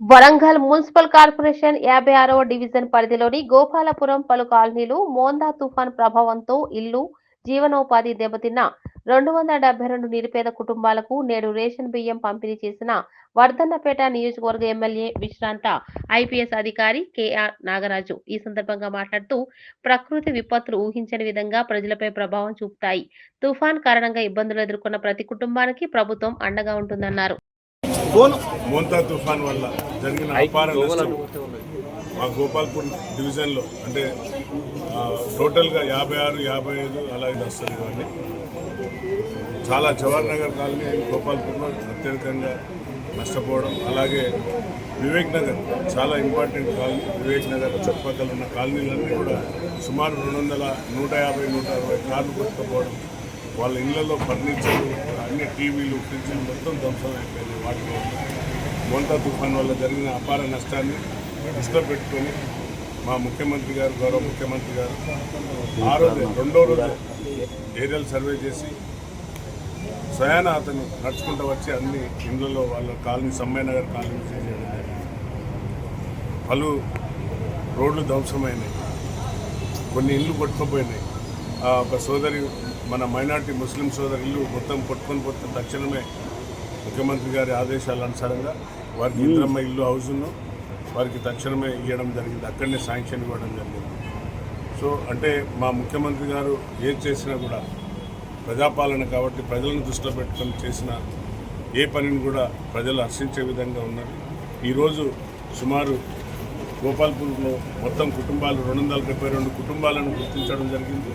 Warangal municipal corporation యాభై ఆరవ division పరిధిలోని గోపాలపురం పలు కాలనీలు మోందా తుఫాన్ ప్రభావంతో ఇల్లు జీవనోపాధి దెబ్బతిన్న రెండు వందల డెబ్బై రెండు నిరుపేద కుటుంబాలకు నేడు రేషన్ బియ్యం పంపిణీ చేసిన వర్ధన్నపేట నియోజకవర్గ ఎమ్మెల్యే విశ్రాంత ఐపీఎస్ అధికారి కేఆర్ నాగరాజు. ఈ సందర్భంగా మాట్లాడుతూ ప్రకృతి విపత్తులు ఊహించని విధంగా ప్రజలపై ప్రభావం చూపుతాయి. తుఫాన్ కారణంగా ఇబ్బందులు ఎదుర్కొన్న ప్రతి కుటుంబానికి ప్రభుత్వం అండగా ఉంటుందన్నారు. మోంతా తుఫాన్ వల్ల జరిగిన అపార నష్టం. మా గోపాల్పూర్ డివిజన్లో అంటే టోటల్గా యాభై ఆరు యాభై ఐదు అలా ఇది వస్తుంది ఇవన్నీ చాలా జవహర్ నగర్ కాలనీ గోపాల్పూర్లో అత్యధికంగా నష్టపోవడం అలాగే వివేక్ నగర్ చాలా ఇంపార్టెంట్ కాలనీ. వివేక్ నగర్ చుట్టుపక్కల ఉన్న కాలనీలన్నీ కూడా సుమారు రెండు వందల నూట యాభై నూట అరవై కార్లు కొట్టుకుపోవడం వాళ్ళ ఇళ్ళలో ఫర్నిచర్ అన్ని టీవీలు ఫ్రిడ్జ్లు మొత్తం ధ్వంసం అయిపోయింది వాటిలో మోంటా తుఫాన్ వల్ల జరిగిన అపార నష్టాన్ని దృష్టిలో పెట్టుకొని మా ముఖ్యమంత్రి గారు గౌరవ ముఖ్యమంత్రి గారు ఆ రోజు రెండో రోజు ఏరియల్ సర్వే చేసి స్వయాన అతను నడుచుకుంటూ వచ్చి అన్ని ఇండ్లలో వాళ్ళ కాలనీ సమ్మయ్యనగర్ కాలనీ చేయడం పలు రోడ్లు ధ్వంసమైనాయి. కొన్ని ఇల్లు కొట్టుకుపోయినాయి. ఆ ఒక సోదరి మన మైనార్టీ ముస్లిం సోదరి ఇల్లు మొత్తం కొట్టుకొని పోతే తక్షణమే ముఖ్యమంత్రి గారి ఆదేశాల అనుసారంగా వారికి ఇంద్రమ్మ ఇల్లు హౌస్ను వారికి తక్షణమే ఇవ్వడం జరిగింది. అక్కడనే శాంక్షన్ ఇవ్వడం జరిగింది. సో అంటే మా ముఖ్యమంత్రి గారు ఏం చేసినా కూడా ప్రజాపాలన కాబట్టి ప్రజలను దృష్టిలో పెట్టుకొని చేసిన ఏ పనిని కూడా ప్రజలు హర్షించే విధంగా ఉన్నది. ఈరోజు సుమారు గోపాల్పూర్లో మొత్తం కుటుంబాలు రెండు వందల డెబ్బై రెండు కుటుంబాలను గుర్తించడం జరిగింది.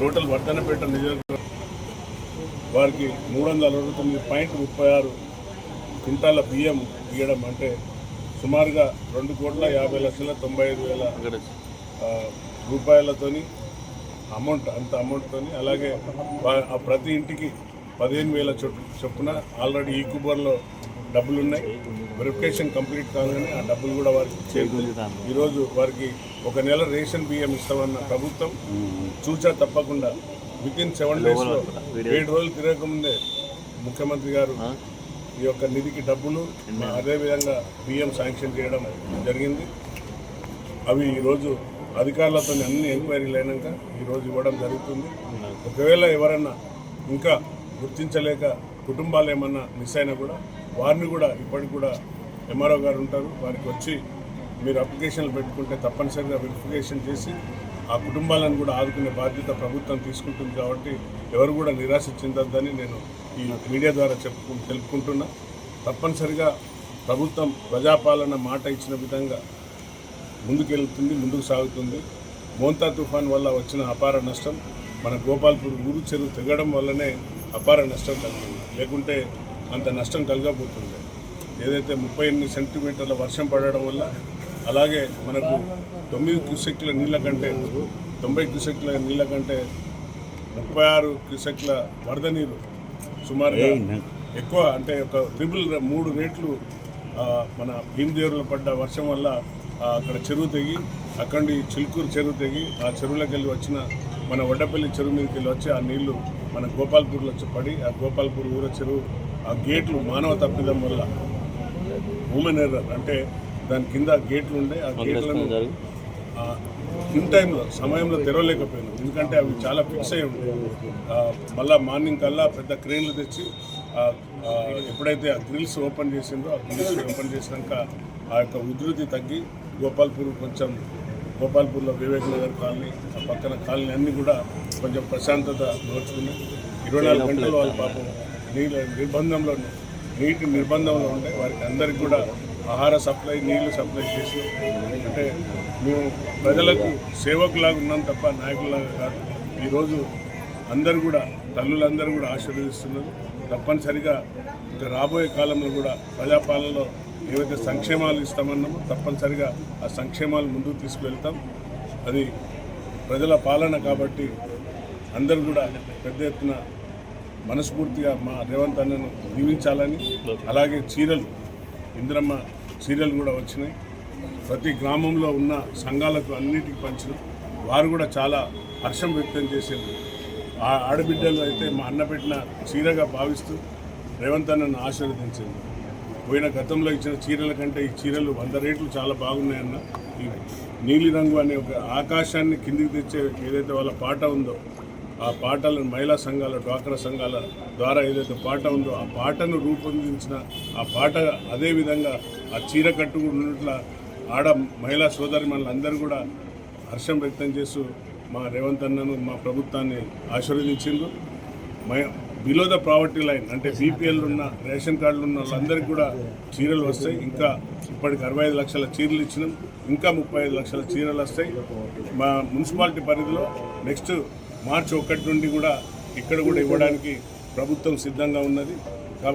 టోటల్ వర్ధనపేట నియోజకవర్గం వారికి మూడు వందల అరవై తొమ్మిది పాయింట్ ముప్పై ఆరు క్వింటాల బియ్యం ఇవ్వడం అంటే సుమారుగా రెండు కోట్ల యాభై లక్షల తొంభై ఐదు వేల రూపాయలతోని అమౌంట్ అంత అమౌంట్తోని. అలాగే ప్రతి ఇంటికి పదిహేను వేల చొప్పు చొప్పున ఆల్రెడీ ఈ కుబర్లో డబ్బులు ఉన్నాయి వెరిఫికేషన్ కంప్లీట్ కాగానే ఆ డబ్బులు కూడా వారికి ఈరోజు వారికి ఒక నెల రేషన్ బియ్యం ఇస్తామన్న ప్రభుత్వం చూచా తప్పకుండా విత్ ఇన్ సెవెన్ డేస్లో ఏడు రోజులు తిరగకముందే ముఖ్యమంత్రి గారు ఈ యొక్క నిధికి డబ్బులు అదేవిధంగా బియ్యం శాంక్షన్ చేయడం జరిగింది. అవి ఈరోజు అధికారులతో అన్ని ఎంక్వైరీలు అయినాక ఈరోజు ఇవ్వడం జరుగుతుంది. ఒకవేళ ఎవరన్నా ఇంకా గుర్తించలేక కుటుంబాలు ఏమన్నా మిస్ అయినా కూడా వారిని కూడా ఇప్పటికి కూడా ఎంఆర్ఓ గారు ఉంటారు. వారికి వచ్చి మీరు అప్లికేషన్లు పెట్టుకుంటే తప్పనిసరిగా వెరిఫికేషన్ చేసి ఆ కుటుంబాలను కూడా ఆదుకునే బాధ్యత ప్రభుత్వం తీసుకుంటుంది కాబట్టి ఎవరు కూడా నిరాశ చెందొద్దని నేను ఈ మీడియా ద్వారా చెప్పు తెలుపుకుంటున్నా. తప్పనిసరిగా ప్రభుత్వం ప్రజాపాలన మాట ఇచ్చిన విధంగా ముందుకెళ్తుంది ముందుకు సాగుతుంది. మోంతా తుఫాన్ వల్ల వచ్చిన అపార నష్టం మన గోపాల్పూర్ ఊరు చెరువు తెగడం వల్లనే అపార నష్టం కలిగింది లేకుంటే అంత నష్టం కలగబోతుంది. ఏదైతే ముప్పై ఎనిమిది సెంటీమీటర్ల వర్షం పడడం వల్ల అలాగే మనకు తొమ్మిది క్యూసెక్ల నీళ్ళ కంటే తొంభై క్యూసెక్ల నీళ్ళ కంటే ముప్పై ఆరు క్యూసెక్ల వరద నీరు సుమారుగా ఎక్కువ అంటే ఒక ట్రిపుల్ మూడు రేట్లు మన భీమదేవులో పడ్డ వర్షం వల్ల అక్కడ చెరువు తెగి అక్కడి చిలుకూరు చెరువు తెగి ఆ చెరువులోకి వెళ్ళి వచ్చిన మన వడ్డపల్లి చెరువు మీదకి వెళ్ళి వచ్చి ఆ నీళ్ళు మన గోపాల్పూర్లో వచ్చి పడి ఆ గోపాల్పూర్ ఊర చెరువు ఆ గేట్లు మానవ తప్పిదం వల్ల హ్యూమన్ ఎర్రర్ అంటే దాని కింద గేట్లు ఉండే ఆ గేట్లను ఇన్ టైంలో సమయంలో తెరవలేకపోయాను. ఎందుకంటే అవి చాలా ఫిక్స్ అయి ఉంటాయి మళ్ళీ మార్నింగ్ కల్లా పెద్ద క్రెయిన్లు తెచ్చి ఎప్పుడైతే ఆ గ్రిల్స్ ఓపెన్ చేసిందో ఆ గ్రిల్స్ ఓపెన్ చేసినాక ఆ యొక్క ఉధృతి తగ్గి గోపాల్పూర్ కొంచెం గోపాల్పూర్లో వివేక్ నగర్ కాలనీ ఆ పక్కన కాలనీ అన్నీ కూడా కొంచెం ప్రశాంతత నోచుకున్నాయి ఇరవై నాలుగు గంటలు వాళ్ళ పాపం నీళ్ళ నిర్బంధంలో నీటి నిర్బంధంలో ఉండే వారికి అందరికి కూడా ఆహార సప్లై నీళ్ళు సప్లై చేసి అంటే మేము ప్రజలకు సేవకులాగా ఉన్నాం తప్ప నాయకులాగా కాదు. ఈరోజు అందరు కూడా తల్లులందరూ కూడా ఆశీర్వదిస్తున్నారు. తప్పనిసరిగా ఇంకా రాబోయే కాలంలో కూడా ప్రజాపాలనలో ఏవైతే సంక్షేమాలు ఇస్తామన్నామో తప్పనిసరిగా ఆ సంక్షేమాలు ముందుకు తీసుకువెళ్తాం. అది ప్రజల పాలన కాబట్టి అందరూ కూడా పెద్ద ఎత్తున మనస్ఫూర్తిగా మా రేవంత్ అన్నను దీవించాలని అలాగే చీరలు ఇందిరమ్మ చీరలు కూడా వచ్చినాయి. ప్రతి గ్రామంలో ఉన్న సంఘాలకు అన్నిటికీ పంచిన. వారు కూడా చాలా హర్షం వ్యక్తం చేసింది ఆ ఆడబిడ్డలు అయితే మా అన్న పెట్టిన చీరగా భావిస్తూ రేవంత్ అన్నను ఆశీర్వదించింది పోయిన గతంలో ఇచ్చిన చీరల కంటే ఈ చీరలు వంద రేట్లు చాలా బాగున్నాయన్న ఈ అనే ఒక ఆకాశాన్ని కిందికి తెచ్చే ఏదైతే వాళ్ళ పాట ఉందో ఆ పాటలను మహిళా సంఘాల డ్వాక్రా సంఘాల ద్వారా ఏదైతే పాట ఉందో ఆ పాటను రూపొందించిన ఆ పాట అదే విధంగా ఆ చీర కట్టుకున్నట్ల ఆడ మహిళా సోదరి అందరూ కూడా హర్షం వ్యక్తం చేస్తూ మా రేవంత్ అన్నను మా ప్రభుత్వాన్ని ఆశీర్వదించిండు బిలో ద ప్రావర్టీ లైన్ అంటే బీపీఎల్ ఉన్న రేషన్ కార్డులు ఉన్న వాళ్ళందరికీ కూడా చీరలు వస్తాయి. ఇంకా ఇప్పటికి అరవై ఐదు లక్షల చీరలు ఇచ్చినాం. ఇంకా ముప్పై ఐదు లక్షల చీరలు వస్తాయి. మా మున్సిపాలిటీ పరిధిలో నెక్స్ట్ మార్చి ఒకటి నుండి కూడా ఇక్కడ కూడా ఇవ్వడానికి ప్రభుత్వం సిద్ధంగా ఉన్నది.